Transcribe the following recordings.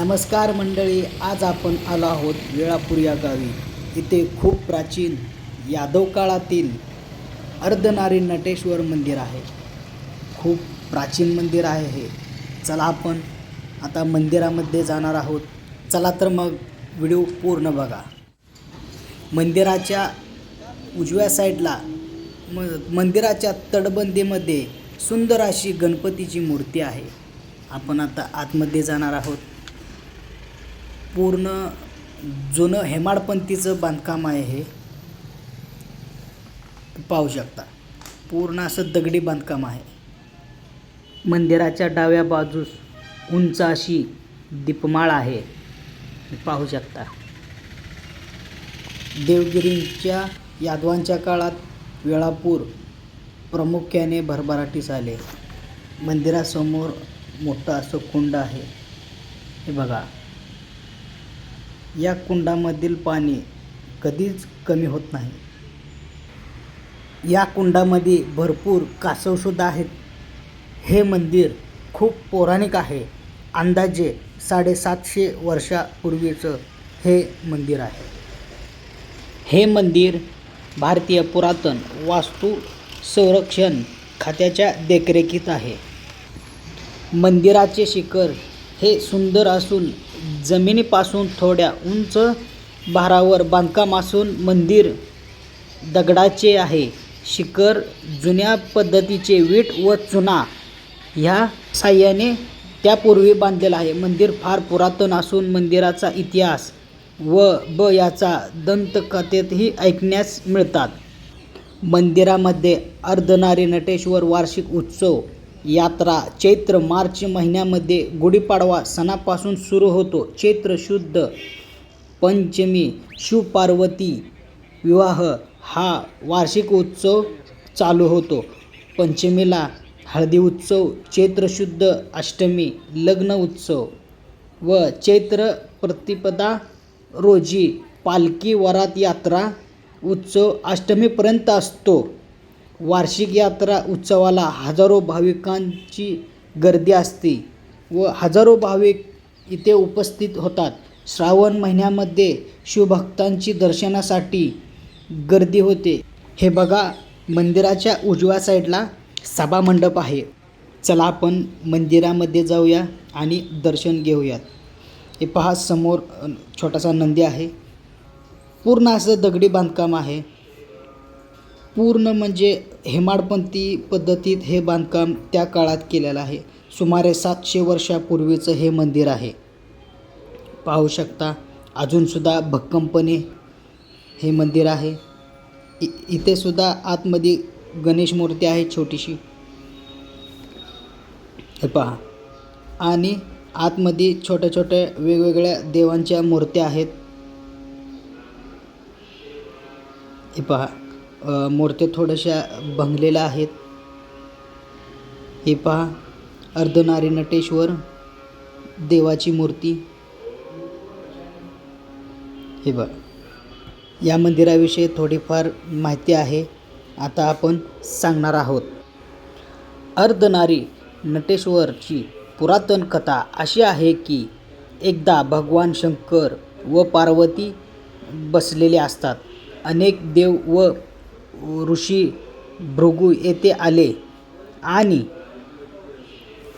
नमस्कार मंडळी आज आपण आलो आहोत वेळापूर या गावी. इथे खूप प्राचीन यादव काळातील अर्धनारी नटेश्वर मंदिर आहे. खूप प्राचीन मंदिर आहे हे. चला आपण आता मंदिरामध्ये जाणार आहोत. चला तर मग व्हिडिओ पूर्ण बघा. मंदिराच्या उजव्या साईडला म मंदिराच्या तटबंदीमध्ये सुंदर अशी गणपतीची मूर्ती आहे. आपण आता आतमध्ये जाणार आहोत. पूर्ण जुनं हेमाडपंथीचं बांधकाम आहे हे. पाहू शकता. पूर्ण असं दगडी बांधकाम आहे. मंदिराच्या डाव्या बाजूस उंच अशी दीपमाळ आहे. पाहू शकता. देवगिरींच्या यादवांच्या काळात वेळापूर प्रामुख्याने भरभराटीस आले. मंदिरासमोर मोठं असं कुंड आहे. हे बघा. या कुंडामधील पाणी कधीच कमी होत नाही. या कुंडामध्ये भरपूर कासवसुद्धा आहेत. हे मंदिर खूप पौराणिक आहे. अंदाजे साडेसातशे वर्षापूर्वीचं हे मंदिर आहे. हे मंदिर भारतीय पुरातन वास्तू संरक्षण खात्याच्या देखरेखीत आहे. मंदिराचे शिखर हे सुंदर असून जमिनीपासून थोड्या उंच भारावर बांधकाम असून मंदिर दगडाचे आहे. शिखर जुन्या पद्धतीचे वीट व चुना ह्या साह्याने त्यापूर्वी बांधलेलं आहे. मंदिर फार पुरातन असून मंदिराचा इतिहास व ब याचा दंतकथेतही ऐकण्यास मिळतात. मंदिरामध्ये अर्धनारी नटेश्वर वार्षिक उत्सव यात्रा चैत्र मार्च महिन्यामध्ये गुढीपाडवा सणापासून सुरू होतो. चैत्र शुद्ध पंचमी शिवपार्वती विवाह हा वार्षिक उत्सव चालू होतो. पंचमीला हळदी उत्सव चैत्र शुद्ध अष्टमी लग्न उत्सव व चैत्र प्रतिपदा रोजी पालखी वरात यात्रा उत्सव अष्टमीपर्यंत असतो. वार्षिक यात्रा उत्सवाला हजारो भाविकांची गर्दी असते व हजारो भाविक इथे उपस्थित होतात. श्रावण महिन्यामध्ये शिवभक्तांची दर्शनासाठी गर्दी होते. हे बघा मंदिराच्या उजव्या साईडला सभामंडप आहे. चला आपण मंदिरामध्ये जाऊया आणि दर्शन घेऊयात. हे पहा समोर छोटासा नंदी आहे. पूर्ण असं दगडी बांधकाम आहे. पूर्ण म्हणजे हेमाडपंथी पद्धतीत हे बांधकाम त्या काळात केलेलं आहे. सुमारे सातशे वर्षापूर्वीचं हे मंदिर आहे. पाहू शकता अजूनसुद्धा भक्कमपणे हे मंदिर आहे. इ इथेसुद्धा आतमध्ये गणेश मूर्ती आहे छोटीशी. हे पहा. आणि आतमध्ये छोट्या छोट्या वेगवेगळ्या देवांच्या मूर्त्या आहेत. हे पहा. मूर्त्या थोड्याशा भंगलेल्या आहेत. हे पहा अर्धनारी नटेश्वर देवाची मूर्ती. हे बघ या मंदिराविषयी थोडीफार माहिती आहे. आता आपण सांगणार आहोत. अर्धनारी नटेश्वरची पुरातन कथा अशी आहे की एकदा भगवान शंकर व पार्वती बसलेले असतात. अनेक देव व ऋषी भृगू येथे आले आणि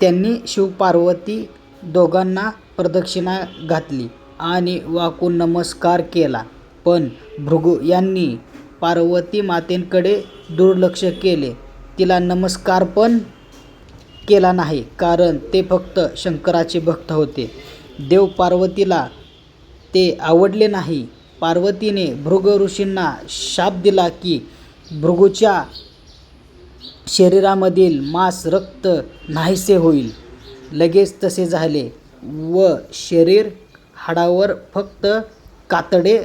त्यांनी शिवपार्वती दोघांना प्रदक्षिणा घातली आणि वाकून नमस्कार केला. पण भृगू यांनी पार्वती मातेंकडे दुर्लक्ष केले. तिला नमस्कार पण केला नाही कारण ते फक्त शंकराचे भक्त होते. देव पार्वतीला ते आवडले नाही. पार्वतीने भृग ऋषींना शाप दिला की भृगूच्या शरीरामधील मांस रक्त नाहीसे होईल. लगेच तसे झाले व शरीर हाडावर फक्त कातडे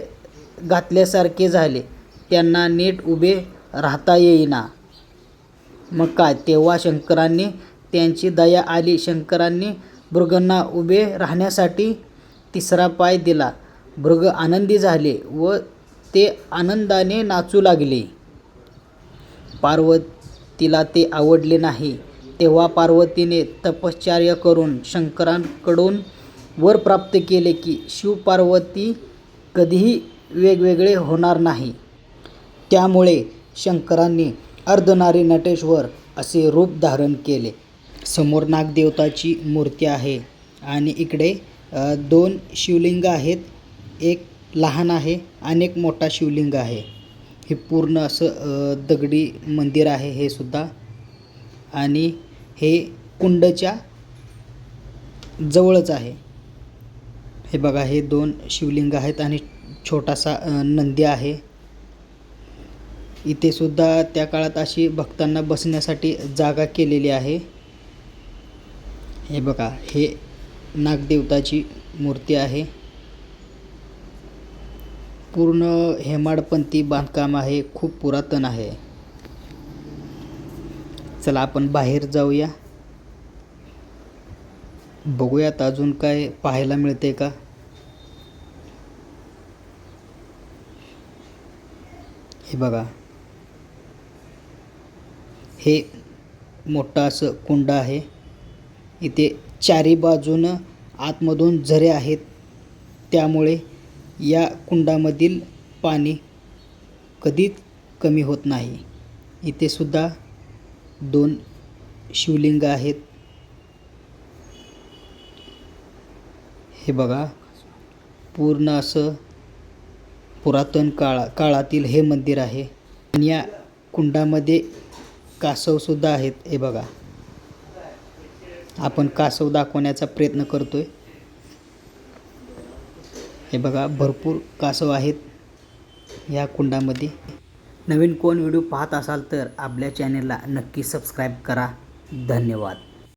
घातल्यासारखे झाले. त्यांना नीट उभे राहता येईना. मग काय? तेव्हा शंकरांनी त्यांची दया आली. शंकरांनी भृगांना उभे राहण्यासाठी तिसरा पाय दिला. भृग आनंदी झाले व ते आनंदाने नाचू लागले. पार्वतीला ते आवडले नाही तेव्हा पार्वतीने तपश्चर्या करून शंकरांकडून वर प्राप्त केले की शिवपार्वती कधीही वेगवेगळे होणार नाही. त्यामुळे शंकरांनी अर्धनारी नटेश्वर असे रूप धारण केले. समोर नागदेवताची मूर्ती आहे आणि इकडे दोन शिवलिंग आहेत. एक लहान आहे आणि एक मोठा शिवलिंग आहे. हे पूर्ण असं दगडी मंदिर आहे हे सुद्धा. आणि हे कुंडच्या जवळच आहे. हे बघा हे दोन शिवलिंग आहेत आणि छोटासा नंदी आहे. इथे सुद्धा त्या काळात अशी भक्तांना बसण्यासाठी जागा केलेली आहे. हे बघा हे नागदेवताची मूर्ती आहे. पूर्ण हेमाडपंथी बांधकाम आहे खूप पुरातन आहे. चला आपण बाहेर जाऊया. बघूयात अजून काय पाहायला मिळते का? हे बघा. हे मोठं असं कुंड आहे. इथे चारी बाजूनं आतमधून झरे आहेत. त्यामुळे या कुंडामधील पाणी कधीच कमी होत नाही. इथे सुद्धा दोन शिवलिंग आहेत. हे बघा पूर्ण असं पुरातन काळा काळातील हे मंदिर आहे. आणि या कुंडामध्ये कासवसुद्धा आहेत. हे बघा आपण कासव दाखवण्याचा प्रयत्न करतो आहे हे बघा भरपूर कासव आहेत या कुंडामध्ये. नवीन कोण व्हिडिओ पाहत असाल तर आपल्या चॅनेलला नक्की सबस्क्राईब करा. धन्यवाद.